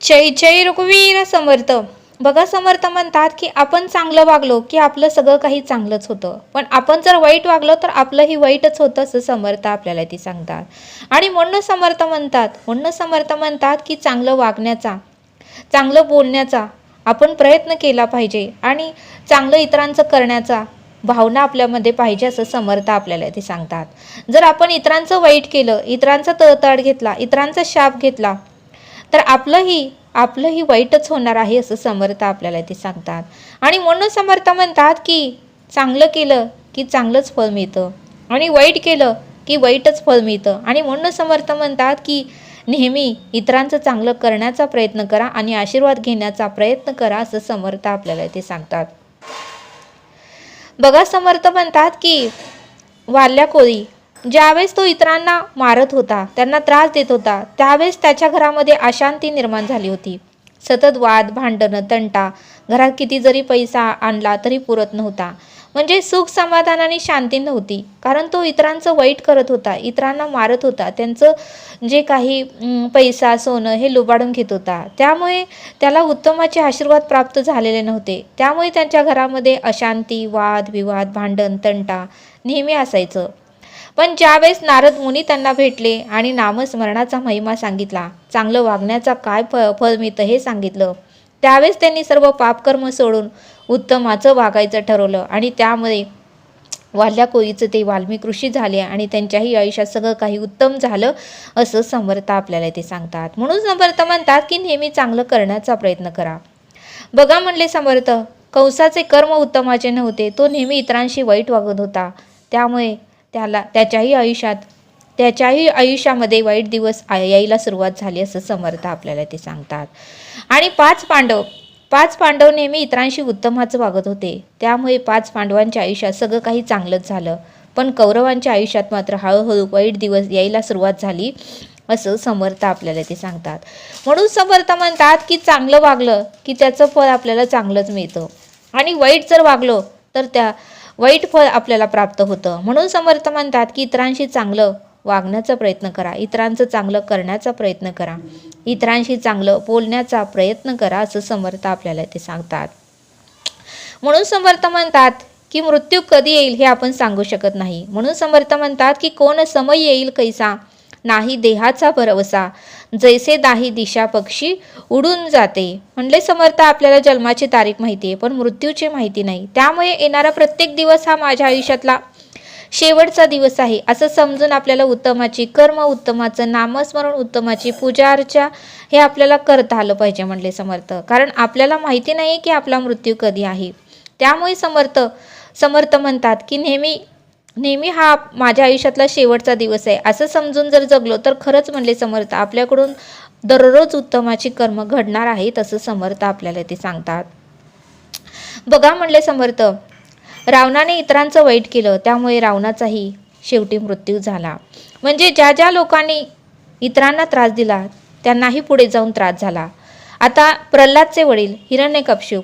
जय जय रघुवीर समर्थ. बघा समर्थ म्हणतात की आपण चांगलं वागलो की आपलं सगळं काही चांगलंच होतं. पण आपण जर वाईट वागलो तर आपलंही वाईटच होतं असं समर्थ आपल्याला ती सांगतात. आणि म्हणून समर्थ म्हणतात म्हणून समर्थ म्हणतात की चांगलं वागण्याचा चांगलं बोलण्याचा आपण प्रयत्न केला पाहिजे आणि चांगलं इतरांचं करण्याचा भावना आपल्यामध्ये पाहिजे असं समर्थ आपल्याला ते सांगतात. जर आपण इतरांचं वाईट केलं इतरांचा तळतळ घेतला इतरांचा शाप घेतला तर आपलंही आपलंही वाईटच होणार आहे असं समर्थ आपल्याला ते सांगतात. आणि म्हणून समर्थ म्हणतात की चांगलं केलं की चांगलंच फळ मिळतं. आणि वाईट केलं की वाईटच फळ मिळतं. आणि म्हणून समर्थ म्हणतात की नेहमी इतरांचं चांगलं करण्याचा प्रयत्न करा आणि आशीर्वाद घेण्याचा प्रयत्न करा असं समर्थ आपल्याला ते सांगतात. बघा समर्थ म्हणतात की वाल्या कोळी ज्यावेळेस तो इतरांना मारत होता त्यांना त्रास देत होता त्यावेळेस त्याच्या घरामध्ये अशांती निर्माण झाली होती. सतत वाद भांडणं तंटा घरात किती जरी पैसा आणला तरी पुरत नव्हता. म्हणजे सुख समाधान आणि शांती नव्हती. कारण तो इतरांचं वाईट करत होता इतरांना मारत होता त्यांचं जे काही पैसा सोनं हे लुबाडून घेत होता. त्यामुळे त्याला उत्तमाचे आशीर्वाद प्राप्त झालेले नव्हते. त्यामुळे त्यांच्या घरामध्ये अशांती वाद विवाद भांडण तंटा नेहमी असायचं. पण ज्यावेळेस नारद मुनी त्यांना भेटले आणि नामस्मरणाचा महिमा सांगितला चांगलं वागण्याचा काय फ फळ मिळतं हे सांगितलं. त्यावेळेस त्यांनी सर्व पापकर्म सोडून उत्तमाचं वागायचं ठरवलं आणि त्यामध्ये वाल्या कोळीचं ते वाल्मिक ऋषी झाले आणि त्यांच्याही आयुष्यात सगळं काही उत्तम झालं असं समर्थ आपल्याला ते सांगतात. म्हणून समर्थ म्हणतात की नेहमी चांगलं करण्याचा प्रयत्न करा. बघा म्हणले समर्थ कंसाचे कर्म उत्तमाचे नव्हते तो नेहमी इतरांशी वाईट वागत होता. त्यामुळे त्याला त्याच्याही आयुष्यात त्याच्याही आयुष्यामध्ये वाईट दिवस यायला सुरुवात झाली असं समर्थ आपल्याला ते सांगतात. आणि पाच पांडव पाच पांडव नेहमी इतरांशी उत्तमाचं वागत होते. त्यामुळे पाच पांडवांच्या आयुष्यात सगळं काही चांगलंच झालं. पण कौरवांच्या आयुष्यात मात्र हळूहळू वाईट दिवस यायला सुरुवात झाली असं समर्थ आपल्याला ते सांगतात. म्हणून समर्थ म्हणतात की चांगलं वागलं की त्याचं फळ आपल्याला चांगलंच मिळतं. आणि वाईट जर वागलो तर त्या वाईट फळ आपल्याला प्राप्त होतं. म्हणून समर्थ म्हणतात की इतरांशी चांगलं वागण्याचा प्रयत्न करा. इतरांचं चांगलं करण्याचा प्रयत्न करा. इतरांशी चांगलं बोलण्याचा प्रयत्न करा असं समर्थ आपल्याला ते सांगतात. म्हणून समर्थ म्हणतात की मृत्यू कधी येईल हे आपण सांगू शकत नाही. म्हणून समर्थ म्हणतात की कोण समय येईल कैसा? नाही देहाचा भरवसा. जैसे दाही दिशा पक्षी उडून जाते. म्हणले समर्थ आपल्याला जन्माची तारीख माहिती आहे पण मृत्यूची माहिती नाही. त्यामुळे येणारा प्रत्येक दिवस हा माझ्या आयुष्यातला शेवटचा दिवस आहे. असं समजून आपल्याला उत्तमाची कर्म उत्तमाचं नामस्मरण उत्तमाची पूजा अर्चा हे आपल्याला करता आलं पाहिजे म्हणले समर्थ. कारण आपल्याला माहिती नाही की आपला मृत्यू कधी आहे. त्यामुळे समर्थ समर्थ म्हणतात की नेहमी नेहमी हा माझ्या आयुष्यातला शेवटचा दिवस आहे. असं समजून जर जगलो तर खरंच म्हणले समर्थ आपल्याकडून दररोज उत्तमाची कर्म घडणार आहेत असं समर्थ आपल्याला ते सांगतात. बघा म्हणले समर्थ रावणाने इतरांचं वाईट केलं त्यामुळे रावणाचाही शेवटी मृत्यू झाला. म्हणजे ज्या ज्या लोकांनी इतरांना त्रास दिला त्यांनाही पुढे जाऊन त्रास झाला. आता प्रल्हादचे वडील हिरण्यकपशू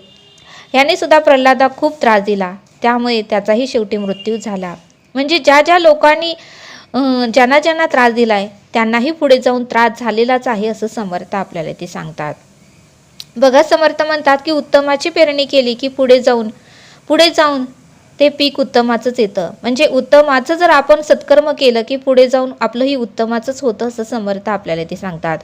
ह्याने सुद्धा प्रल्हादा खूप त्रास दिला. त्यामुळे त्याचाही शेवटी मृत्यू झाला. म्हणजे ज्या ज्या लोकांनी ज्यांना ज्यांना त्रास दिलाय त्यांनाही पुढे जाऊन त्रास झालेलाच आहे असं समर्थ आपल्याला ते सांगतात. बघा समर्थ म्हणतात की उत्तमाची पेरणी केली की पुढे जाऊन पुढे जाऊन ते पीक उत्तमाचंच येतं. म्हणजे उत्तमाचं जर आपण सत्कर्म केलं की पुढे जाऊन आपलंही उत्तमाचंच होतं असं समर्थ आपल्याला ते सांगतात.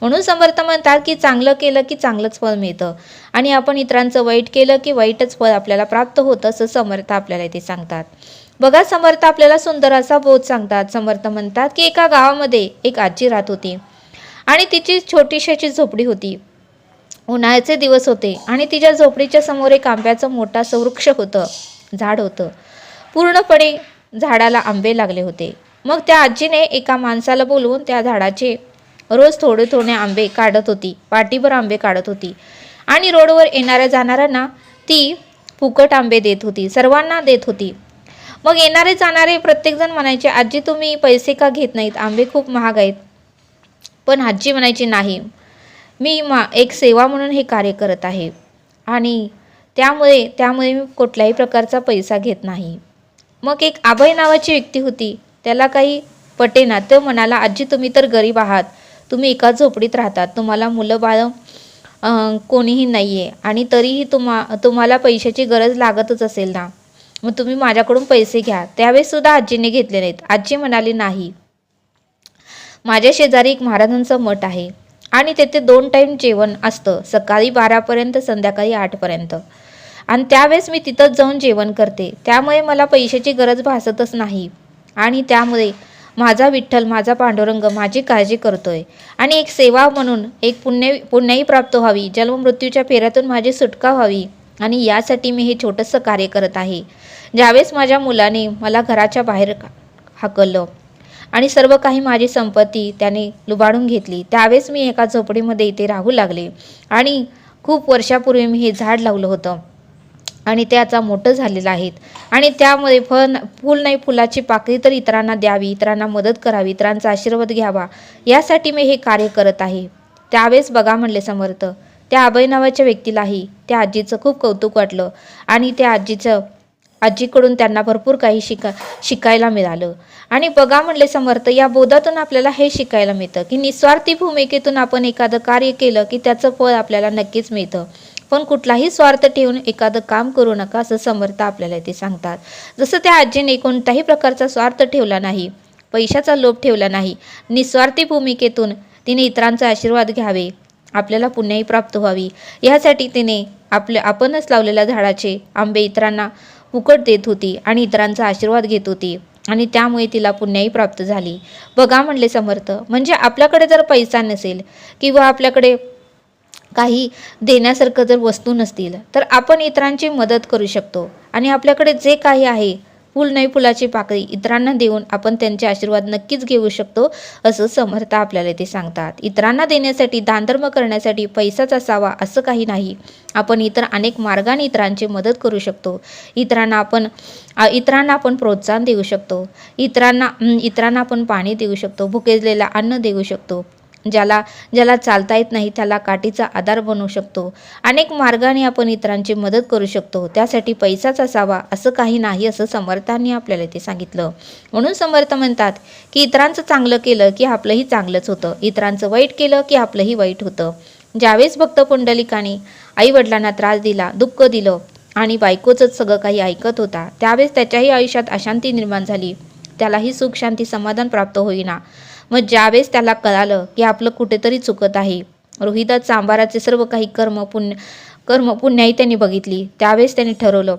म्हणून समर्थ म्हणतात की चांगलं केलं की चांगलंच फळ मिळतं. आणि आपण इतरांचं वाईट केलं की वाईटच फळ आपल्याला प्राप्त होतं असं समर्थ आपल्याला ते सांगतात. बघा समर्थ आपल्याला सुंदर असा बोध सांगतात. समर्थ म्हणतात की एका गावामध्ये एक आजी राहत होती आणि तिची छोटीशी झोपडी होती. उन्हाळ्याचे दिवस होते आणि तिच्या झोपडीच्या समोर एक आंब्याचं मोठा असं वृक्ष होतं. झाड होतं. पूर्णपणे झाडाला आंबे लागले होते. मग त्या आजीने एका माणसाला बोलवून त्या झाडाचे रोज थोडे थोडे आंबे काढत होती. पाटीभर आंबे काढत होती. आणि रोडवर येणाऱ्या जाणाऱ्यांना ती फुकट आंबे देत होती. सर्वांना देत होती. मग येणारे जाणारे प्रत्येकजण म्हणायचे आजी तुम्ही पैसे का घेत नाहीत? आंबे खूप महाग आहेत. पण आजी म्हणायची नाही. मी मा एक सेवा म्हणून हे कार्य करत आहे. आणि त्यामुळे त्यामुळे मी कुठल्याही प्रकारचा पैसा घेत नाही. मग एक आभय नावाची व्यक्ती होती. त्याला काही पटेना तो म्हणाला आजी तुम्ही तर गरीब आहात. तुम्ही एका झोपडीत राहतात. तुम्हाला मुलं बाळ कोणीही नाही आहे आणि तरीही तुम्हा तुम्हाला पैशाची गरज लागतच असेल ना. मग तुम्ही माझ्याकडून पैसे घ्या. त्यावेळेससुद्धा आजीने घेतले नाहीत. आजी म्हणाली नाही. माझ्या शेजारी एक महाराजांचं मठ आहे आणि तेथे दोन टाईम जेवण असतं. सकाळी बारापर्यंत संध्याकाळी आठपर्यंत आणि त्यावेळेस मी तिथंच जाऊन जेवण करते. त्यामुळे मला पैशाची गरज भासतच नाही. आणि त्यामुळे माझा विठ्ठल माझा पांडुरंग माझी काळजी करतोय. आणि एक सेवा म्हणून एक पुण्य पुण्याही प्राप्त व्हावी. जन्ममृत्यूच्या फेऱ्यातून माझी सुटका व्हावी. आणि यासाठी मी हे छोटंसं कार्य करत आहे. ज्यावेळेस माझ्या मुलाने मला घराच्या बाहेर हाकललं आणि सर्व काही माझी संपत्ती त्याने लुबाडून घेतली त्यावेळेस मी एका झोपडीमध्ये इथे राहू लागले आणि खूप वर्षापूर्वी मी हे झाड लावलं होतं. आणि ते आता मोठं झालेलं आहेत. आणि त्यामध्ये फळ फूल नाही फुलाची पाकळी तर इतरांना द्यावी इतरांना मदत करावी इतरांचा आशीर्वाद घ्यावा यासाठी मी हे कार्य करत आहे. त्यावेळेस बघा म्हणले समर्थ त्या अभय नावाच्या व्यक्तीलाही त्या आजीचं खूप कौतुक वाटलं आणि त्या आजीचं आजीकडून त्यांना भरपूर काही शिका शिकायला मिळालं. आणि बघा म्हणले समर्थ या बोधातून आपल्याला हे शिकायला मिळतं की निस्वार्थी भूमिकेतून आपण एखादं कार्य केलं की त्याचं फळ आपल्याला नक्कीच मिळतं. पण कुठलाही स्वार्थ ठेवून एखादं काम करू नका असं समर्थ आपल्याला ते सांगतात. जसं त्या आजीने कोणत्याही प्रकारचा स्वार्थ ठेवला नाही पैशाचा लोभ ठेवला नाही निस्वार्थी भूमिकेतून तिने इतरांचा आशीर्वाद घ्यावे. आपल्याला पुण्याही प्राप्त व्हावी. यासाठी तिने आपल्या आपणच लावलेल्या झाडाचे आंबे इतरांना फुकट देत होती आणि इतरांचा आशीर्वाद घेत होती. आणि त्यामुळे तिला पुण्याही प्राप्त झाली. बघा म्हणले समर्थ म्हणजे आपल्याकडे जर पैसा नसेल किंवा आपल्याकडे काही देण्यासारखं जर वस्तू नसतील तर आपण इतरांची मदत करू शकतो. आणि आपल्याकडे जे काही आहे फुल नाही फुलाची पाकळी इतरांना देऊन आपण त्यांचे आशीर्वाद नक्कीच घेऊ शकतो असं समर्थ आपल्याला ते सांगतात. इतरांना देण्यासाठी दानधर्म करण्यासाठी पैसाच असावा असं काही नाही. आपण इतर अनेक मार्गाने इतरांची मदत करू शकतो. इतरांना आपण इतरांना आपण प्रोत्साहन देऊ शकतो. इतरांना इतरांना आपण पाणी देऊ शकतो भुकेजलेला अन्न देऊ शकतो. ज्याला ज्याला चालता येत नाही त्याला काठीचा आधार बनवू शकतो. अनेक मार्गाने आपण इतरांची मदत करू शकतो. त्यासाठी पैसाच असावा असं काही नाही असं समर्थांनी आपल्याला ते सांगितलं. म्हणून समर्थ म्हणतात की इतरांचं चांगलं केलं की आपलंही चांगलंच होतं. इतरांचं वाईट केलं की आपलंही वाईट होतं. ज्यावेळेस भक्त पुंडलिकाने आईवडिलांना त्रास दिला दुःख दिलं आणि बायकोचंच सगळं काही ऐकत होता त्यावेळेस त्याच्याही आयुष्यात अशांती निर्माण झाली. त्यालाही सुख शांती समाधान प्राप्त होईना. मग ज्यावेळेस त्याला कळालं की आपलं कुठेतरी चुकत आहे रोहिदा चांबाराचे सर्व काही कर्म पुण्य कर्म पुण्याही त्यांनी बघितली. त्यावेळेस त्यांनी ठरवलं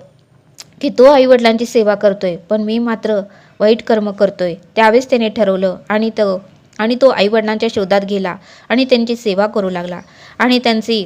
की तो आईवडिलांची सेवा करतोय पण मी मात्र वाईट कर्म करतोय. त्यावेळेस त्याने ठरवलं आणि तो आणि तो आईवडिलांच्या शोधात गेला आणि त्यांची सेवा करू लागला. आणि त्यांची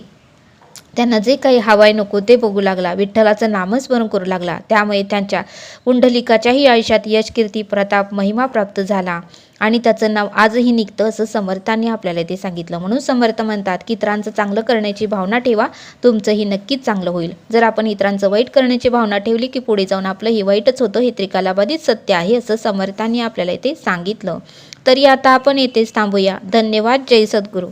त्यांना जे काही हवाय नको ते बघू लागला. विठ्ठलाचं नामस्मरण करू लागला. त्यामुळे त्यांच्या पुंडलिकाच्याही आयुष्यात यश कीर्ती प्रताप महिमा प्राप्त झाला. आणि त्याचं नाव आजही निघतं असं समर्थांनी आपल्याला ते सांगितलं. म्हणून समर्थ म्हणतात की इतरांचं चांगलं करण्याची भावना ठेवा तुमचंही नक्कीच चांगलं होईल. जर आपण इतरांचं वाईट करण्याची भावना ठेवली की पुढे जाऊन आपलं हे वाईटच होतं हे त्रिकालाबाधित सत्य आहे असं समर्थांनी आपल्याला ते सांगितलं. तरी आता आपण येथेच थांबूया. धन्यवाद. जय सद्गुरू.